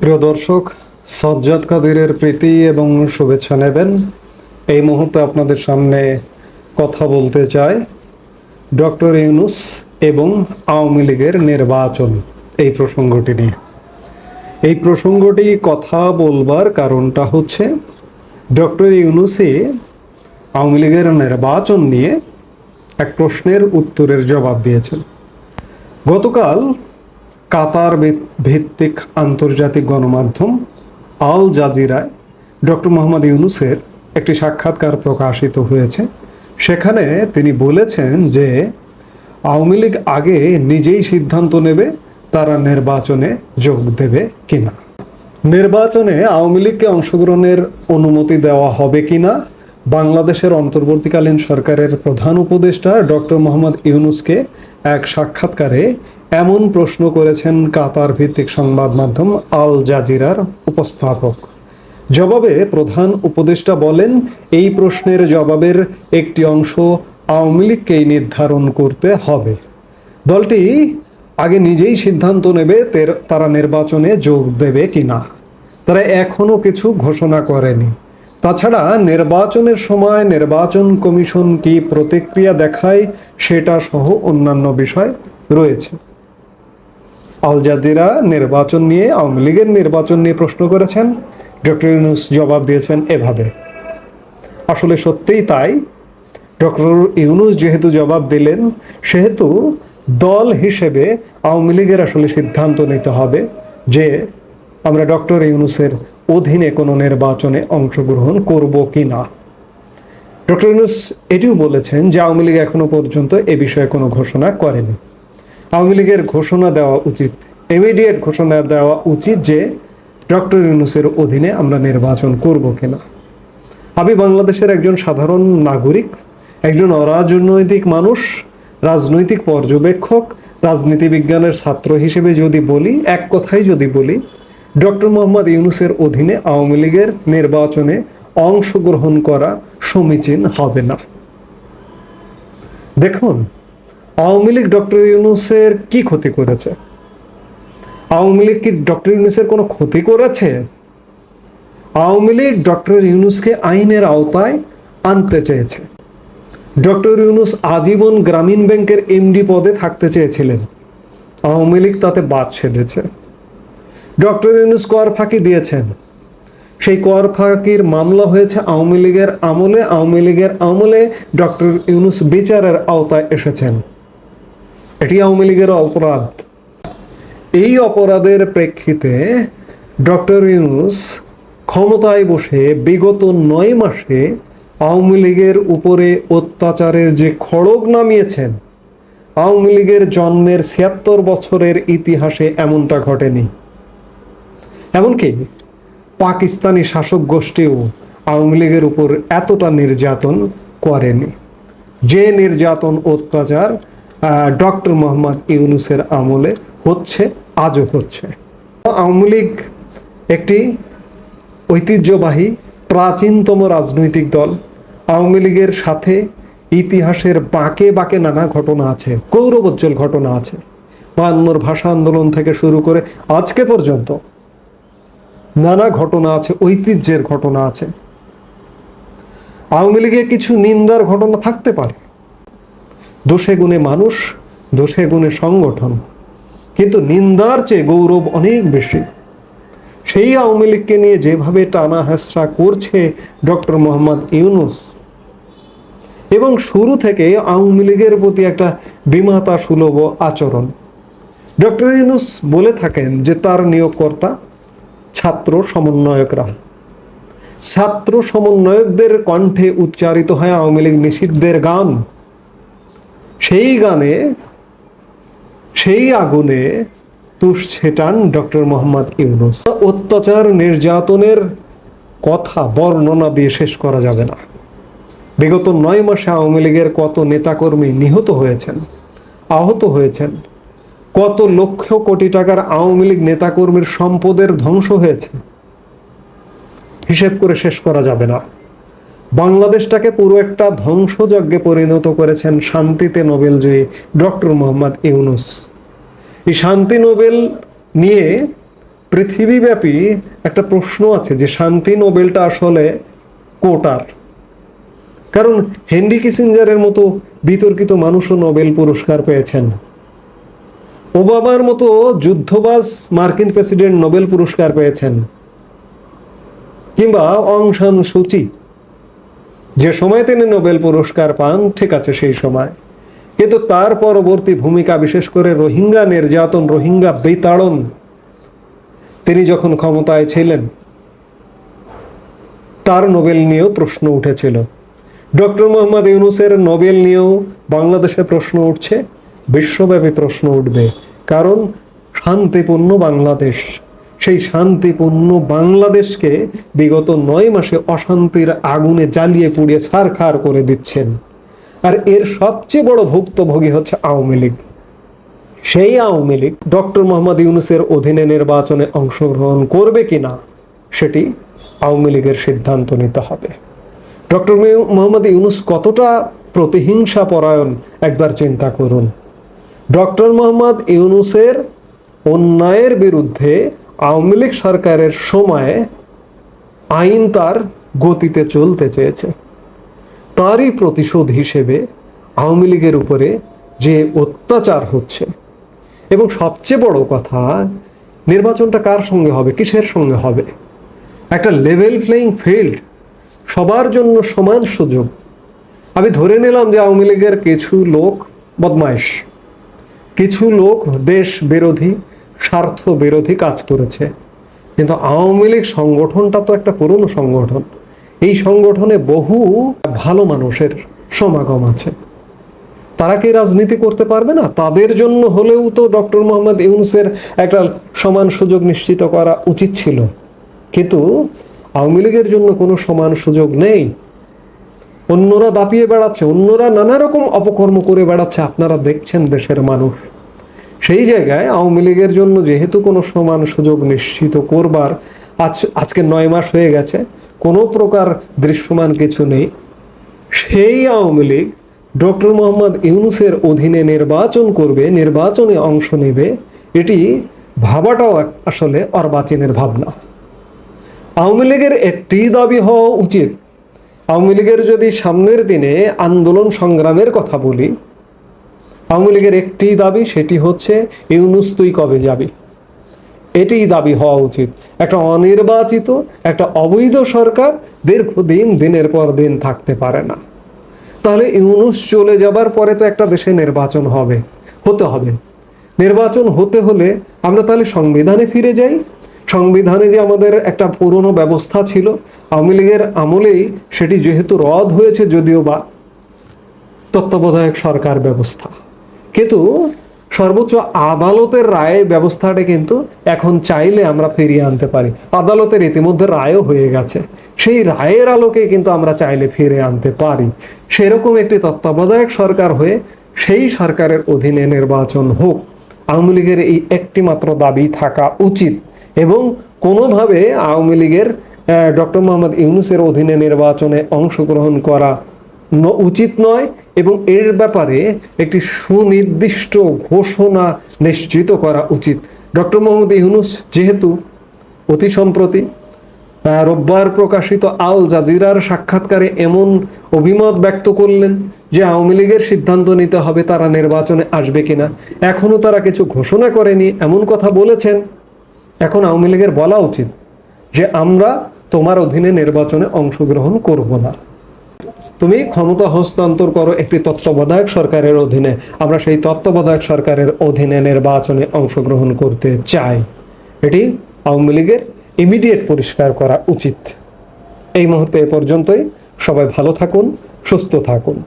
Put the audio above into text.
প্রিয় দর্শক, সজ্জাদ কাদিরের প্রীতি এবং শুভেচ্ছা নেবেন। এই মুহূর্তে আপনাদের সামনে কথা বলতে চাই ডক্টর ইউনুস এবং আওয়ামী লীগের নির্বাচন এই প্রসঙ্গটি নিয়ে। এই প্রসঙ্গটি কথা বলবার কারণটা হচ্ছে, ডক্টর ইউনুসে আওয়ামী লীগের নির্বাচন নিয়ে এক প্রশ্নের উত্তরের জবাব দিয়েছেন। গতকাল কাতার ভিত- ভিত্তিক আন্তর্জাতিক গণমাধ্যম আল জাজিরায় ডক্টর মোহাম্মদ ইউনুসের একটি সাক্ষাৎকার প্রকাশিত হয়েছে। সেখানে তিনি বলেছেন যে, আওয়ামী লীগ আগে নিজেই সিদ্ধান্ত নেবে তারা নির্বাচনে যোগ দেবে কিনা। নির্বাচনে আওয়ামী লীগকে অংশগ্রহণের অনুমতি দেওয়া হবে কিনা, বাংলাদেশের অন্তর্বর্তীকালীন সরকারের প্রধান উপদেষ্টা ডক্টর মোহাম্মদ ইউনুসকে এক সাক্ষাৎকারে এমন প্রশ্ন করেছেন কাতার ভিত্তিক সংবাদ মাধ্যম আল জাজিরার উপস্থাপক। জবাবে প্রধান উপদেষ্টা বলেন, এই প্রশ্নের জবাবের একটি অংশ আওয়ামী লীগকেই নির্ধারণ করতে হবে। দলটি আগে নিজেই সিদ্ধান্ত নেবে তারা নির্বাচনে যোগ দেবে কিনা। তারা এখনও কিছু ঘোষণা করেনি। তাছাড়া নির্বাচনের সময় নির্বাচন কমিশন কি প্রতিক্রিয়া দেখায় সেটা সহ অন্যান্য বিষয় রয়েছে। আল জাজিরা নির্বাচন নিয়ে, আওয়ামী লীগের নির্বাচন নিয়ে প্রশ্ন করেছেন। ডক্টর ইউনুস জবাব দিয়েছেন এভাবে। আসলে সত্যিই তাই। ডক্টর ইউনুস যেহেতু জবাব দিলেন, সেহেতু দল হিসেবে আওয়ামী লীগের আসলে সিদ্ধান্ত নিতে হবে যে আমরা ডক্টর ইউনুসের অধীনে কোনো নির্বাচনে অংশগ্রহণ করব কি না। ডক্টর ইউনুস এটিও বলেছেন যে আওয়ামী লীগ এখনও পর্যন্ত এ বিষয়ে কোনো ঘোষণা করেনি। আওয়ামী লীগের ঘোষণা দেওয়া উচিত। ইমিডিয়েট ঘোষণা দেওয়া উচিত যে, ডক্টর ইউনুসের অধীনে আমরা নির্বাচন করব কিনা। আমি বাংলাদেশের একজন সাধারণ নাগরিক, একজন অরাজনৈতিক মানুষ, রাজনৈতিক পর্যবেক্ষক, রাজনীতি বিজ্ঞানের ছাত্র হিসেবে যদি বলি, এক কথাই যদি বলি, ডক্টর মোহাম্মদ ইউনুসের অধীনে আওয়ামী লীগের নির্বাচনে অংশগ্রহণ করা সমীচীন হবে না। দেখুন আওয়ামী লীগ ডক্টর ইউনুসের কি ক্ষতি করেছে? আওয়ামী লীগ কি ডক্টর ইউনুসের কোনো ক্ষতি করেছে? আওয়ামী লীগ ডক্টর ইউনুসকে আইনের আওতায় আনতে চেয়েছে। ডক্টর ইউনুস আজীবন গ্রামীণ ব্যাংকের এমডি পদে থাকতে চেয়েছিলেন। আওয়ামী লীগ তাতে বাদ সেধেছে। ডক্টর ইউনুস কর ফাঁকি দিয়েছেন। সেই কর ফাঁকির মামলা হয়েছে আওয়ামী লীগের আমলে। আওয়ামী লীগের আমলে ডক্টর ইউনুস বিচারের আওতায় এসেছেন। এটি আওয়ামী লীগের অপরাধ। এই অপরাধের প্রেক্ষিতে ডক্টর ইউনুস ক্ষমতায় বসে বিগত নয় মাসে আওয়ামী লীগের উপরে অত্যাচারের যে খড়গ নামিয়েছেন, আওয়ামী লীগের জন্মের ছিয়াত্তর বছরের ইতিহাসে এমনটা ঘটেনি। এমনকি পাকিস্তানি শাসক গোষ্ঠীও আওয়ামী লীগের উপর এতটা নির্যাতন করেনি। যে নির্যাতন, অত্যাচার ডক্টর মোহাম্মদ ইউনুসের আমলে হচ্ছে, আজও হচ্ছে। আওয়ামী লীগ একটি ঐতিহ্যবাহী প্রাচীনতম রাজনৈতিক দল। আওয়ামী লীগের সাথে ইতিহাসের বাঁকে বাঁকে নানা ঘটনা আছে, গৌরবোজ্জ্বল ঘটনা আছে। বায়ান্নর ভাষা আন্দোলন থেকে শুরু করে আজকে পর্যন্ত নানা ঘটনা আছে, ঐতিহ্যের ঘটনা আছে। আওয়ামী লীগে কিছু নিন্দার ঘটনা থাকতে পারে। দোষে গুণে মানুষ, দোষে গুণে সংগঠন। কিন্তু নিন্দার চেয়ে গৌরব অনেক বেশি। সেই আওয়ামী লীগকে নিয়ে যেভাবে টানা হেসরা করছে ডক্টর মোহাম্মদ ইউনুস, এবং শুরু থেকে আওয়ামী লীগের প্রতি একটা বিমাতা সুলভ আচরণ। ডক্টর ইউনুস বলে থাকেন যে তার নিয়োগকর্তা ছাত্র সমন্বয়করা। ছাত্র সমন্বয়কদের কণ্ঠে উচ্চারিত হয় আওয়ামী লীগ নিষিদ্ধের গান। সেই গানে, সেই আগুনে তুষ ছেটান ডক্টর মোহাম্মদ ইউনুস। অত্যাচার নির্যাতনের কথা বর্ণনা দিয়ে শেষ করা যাবে না। বিগত নয় মাসে আওয়ামী লীগের কত নেতাকর্মী নিহত হয়েছেন, আহত হয়েছেন, কত লক্ষ কোটি টাকার আওয়ামী লীগ নেতাকর্মীর সম্পদের ধ্বংস হয়েছে, হিসেব করে শেষ করা যাবে না। বাংলাদেশটাকে পুরো একটা ধ্বংসযজ্ঞে পরিণত করেছেন শান্তিতে নোবেলজয়ী ডক্টর মোহাম্মদ ইউনুস। এই শান্তি নোবেল নিয়ে পৃথিবীব্যাপী একটা প্রশ্ন আছে যে শান্তি নোবেলটা আসলে কোটার। কারণ হেনরি কিসিঞ্জারের মতো বিতর্কিত মানুষও নোবেল পুরস্কার পেয়েছেন। ওবামার মতো যুদ্ধবাজ মার্কিন প্রেসিডেন্ট নোবেল পুরস্কার পেয়েছেন। কিংবা অং সান সুচি যে সময় তিনি নোবেল পুরস্কার পান, ঠিক আছে, সেই সময়। কিন্তু তার পরবর্তী ভূমিকা, বিশেষ করে রোহিঙ্গা নির্যাতন, রোহিঙ্গা বিতাড়ন, তিনি যখন ক্ষমতায় ছিলেন, তার নোবেল নিয়েও প্রশ্ন উঠেছিল। ডক্টর মোহাম্মদ ইউনুসের নোবেল নিয়েও বাংলাদেশে প্রশ্ন উঠছে, বিশ্বব্যাপী প্রশ্ন উঠবে, কারণ শান্তিপূর্ণ বাংলাদেশ। সেই শান্তিপূর্ণ বাংলাদেশকে বিগত নয় মাসে অশান্তির আগুনে জ্বালিয়ে পুড়িয়ে সারখার করে দিচ্ছেন। আর এর সবচেয়ে বড় ভুক্তভোগী হচ্ছে আওয়ামী লীগ। সেই আওয়ামী লীগ ডক্টর মোহাম্মদ ইউনুসের অধীনে নির্বাচনে অংশগ্রহণ করবে কিনা, সেটি আওয়ামী লীগের সিদ্ধান্ত নিতে হবে। ডক্টর মোহাম্মদ ইউনুস কতটা প্রতিহিংসা পরায়ণ, একবার চিন্তা করুন। ডক্টর মোহাম্মদ ইউনুসের অন্যায়ের বিরুদ্ধে আওয়ামী লীগ সরকারের সময়ে আইন তার গতিতে চলতে চেয়েছে। তারই প্রতিশোধ হিসেবে আওয়ামী লীগের উপরে যে অত্যাচার হচ্ছে, এবং সবচেয়ে বড় কথা, নির্বাচনটা কার সঙ্গে হবে, কিসের সঙ্গে হবে? একটা লেভেল প্লেইং ফিল্ড সবার জন্য সমান সুযোগ। আমি ধরে নিলাম যে আওয়ামী লীগের কিছু লোক বদমাইশ, কিছু লোক দেশ বিরোধী স্বার্থ বিরোধী কাজ করেছে। কিন্তু আওয়ামী লীগ সংগঠনটা তো একটা পুরনো সংগঠন। এই সংগঠনে বহু ভালো মানুষের সমাগম আছে। তারা কি রাজনীতি করতে পারবে না? তাদের জন্য হলেও তো ডক্টর মোহাম্মদ ইউনুসের একটা সমান সুযোগ নিশ্চিত করা উচিত ছিল। কিন্তু আওয়ামী লীগের জন্য কোনো সমান সুযোগ নেই। অন্যরা দাপিয়ে বেড়াচ্ছে, অন্যরা নানা রকম অপকর্ম করে বেড়াচ্ছে। আপনারা দেখছেন দেশের মানুষ। সেই জায়গায় আওয়ামী লীগের জন্য যেহেতু কোনো সমান সুযোগ নিশ্চিত করবার আজ, আজকে নয় মাস হয়ে গেছে, কোনো প্রকার দৃশ্যমান কিছু নেই। সেই আওয়ামী লীগ ডক্টর মোহাম্মদ ইউনুসের অধীনে নির্বাচন করবে, নির্বাচনে অংশ নেবে, এটি ভাবাটাও আসলে অর্বাচীনের ভাবনা। আওয়ামী লীগের একটি দাবি হওয়া উচিত। আওয়ামী লীগের যদি সামনের দিনে আন্দোলন সংগ্রামের কথা বলি আওয়ামী লীগের একটি দাবি, সেটি হচ্ছে ইউনুস তুই কবে যাবি? এটিই দাবি হওয়া উচিত। একটা অনির্বাচিত, একটা অবৈধ সরকার দীর্ঘদিন, দিনের পর দিন থাকতে পারে না। তাহলে ইউনুস চলে যাবার পরে তো একটা দেশে নির্বাচন হবে, হতে হবে। নির্বাচন হতে হলে আমরা তাহলে সংবিধানে ফিরে যাই। সংবিধানে যে আমাদের একটা পুরনো ব্যবস্থা ছিল, আওয়ামী লীগের আমলেই সেটি যেহেতু রদ হয়েছে, যদিও বা তত্ত্বাবধায়ক সরকার ব্যবস্থা। কিন্তু সর্বোচ্চ আদালতের রায় ব্যবস্থাটা কিন্তু এখন চাইলে আমরা ফিরিয়ে আনতে পারি। আদালতের ইতিমধ্যে রায়ও হয়ে গেছে। সেই রায়ের আলোকে কিন্তু আমরা চাইলে ফিরে আনতে পারি। সেরকম একটি তত্ত্বাবধায়ক সরকার হয়ে সেই সরকারের অধীনে নির্বাচন হোক। আওয়ামী লীগের এই একটি মাত্র দাবি থাকা উচিত এবং কোনোভাবে আওয়ামী লীগের ডক্টর মোহাম্মদ ইউনুসের অধীনে নির্বাচনে অংশগ্রহণ করা উচিত নয় এবং এর ব্যাপারে একটি সুনির্দিষ্ট ঘোষণা নিশ্চিত করা উচিত। ডক্টর মোহাম্মদ ইউনুস যেহেতু অতি সম্প্রতি রোববার প্রকাশিত আল জাজিরার সাক্ষাৎকারে এমন অভিমত ব্যক্ত করলেন যে আওয়ামী লীগের সিদ্ধান্ত নিতে হবে তারা নির্বাচনে আসবে কিনা। এখনও তারা কিছু ঘোষণা করেনি, এমন কথা বলেছেন। এখন আওয়ামী লীগের বলা উচিত যে আমরা তোমার অধীনে নির্বাচনে অংশগ্রহণ করব না। তুমি ক্ষমতা হস্তান্তর করো একটি তত্ত্বাবধায়ক সরকারের অধীনে। আমরা সেই তত্ত্বাবধায়ক সরকারের অধীনে নির্বাচনে অংশগ্রহণ করতে চাই। এটি আওয়ামী লীগের ইমিডিয়েট পরিষ্কার করা উচিত। এই মুহূর্তে এ পর্যন্তই। সবাই ভালো থাকুন, সুস্থ থাকুন।